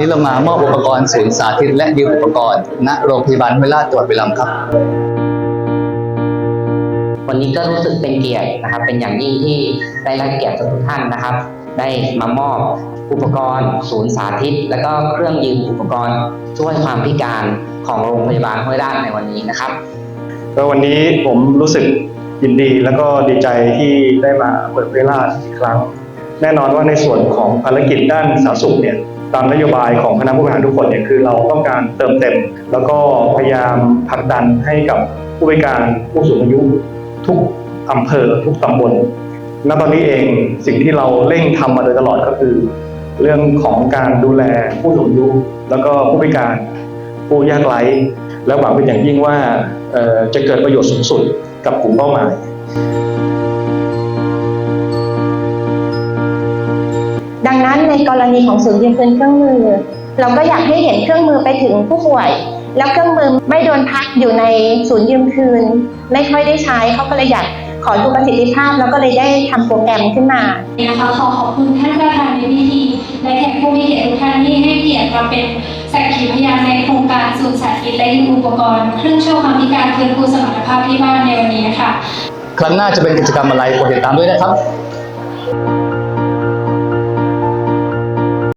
นี้เรามามอบอุปกรณ์ศูนย์สาธิตและยืมอุปกรณ์ณโรงพยาบาลห้วยลาดจังหวัดบุรีรัมย์ครับ วันนี้ก็รู้สึกเป็นเกียรตินะครับ เป็นอย่างยิ่งที่ได้รับเกียรติจากทุกท่านนะครับ ได้มามอบอุปกรณ์ ศูนย์สาธิต และก็เครื่องยืมอุปกรณ์ช่วยความพิการของโรงพยาบาลห้วยราชในวันนี้นะครับ ก็วันนี้ผมรู้สึกยินดีแล้วก็ดีใจที่ได้มาเปิดเวลาอีกครั้ง แน่นอนว่าในส่วนของภารกิจด้านสาธารณสุขเนี่ย ตามนโยบายของคณะผู้บริหารทุกคนเนี่ยคือเราต้องการเติมเต็ม แล้วก็พยายามผลักดันให้กับผู้บริการผู้สูงอายุทุกอำเภอทุกตำบลณตอนนี้เองสิ่งที่เราเร่งทำมาโดยตลอดก็คือ เรื่องของการดูแลผู้สูงอายุ แล้วก็ผู้พิการผู้ยากไร้และหวังเป็นอย่างยิ่งว่าจะเกิดประโยชน์สูงสุดกับกลุ่มเป้าหมาย นั้นในกรณีของศูนย์ยืมคืนเครื่องมือ เราก็อยากให้เห็นเครื่องมือไปถึงผู้ป่วย แล้วเครื่องมือไม่โดนพักอยู่ในศูนย์ยืมคืน ไม่ค่อยได้ใช้เขาก็เลยอยากขอดูประสิทธิภาพ แล้วก็เลยได้ทำโปรแกรมขึ้นมานะคะขอขอบคุณท่านประธานในพิธีและแขกผู้มีเกียรติทุกท่านที่ให้เกียรติมาเป็นสักขีพยานในโครงการศูนย์สาธิตและยืมอุปกรณ์เครื่องช่วยความพิการฟื้นฟูสมรรถภาพที่บ้านในวันนี้ค่ะครั้งหน้าจะเป็นกิจกรรมอะไรโปรดติดตามด้วยนะครับ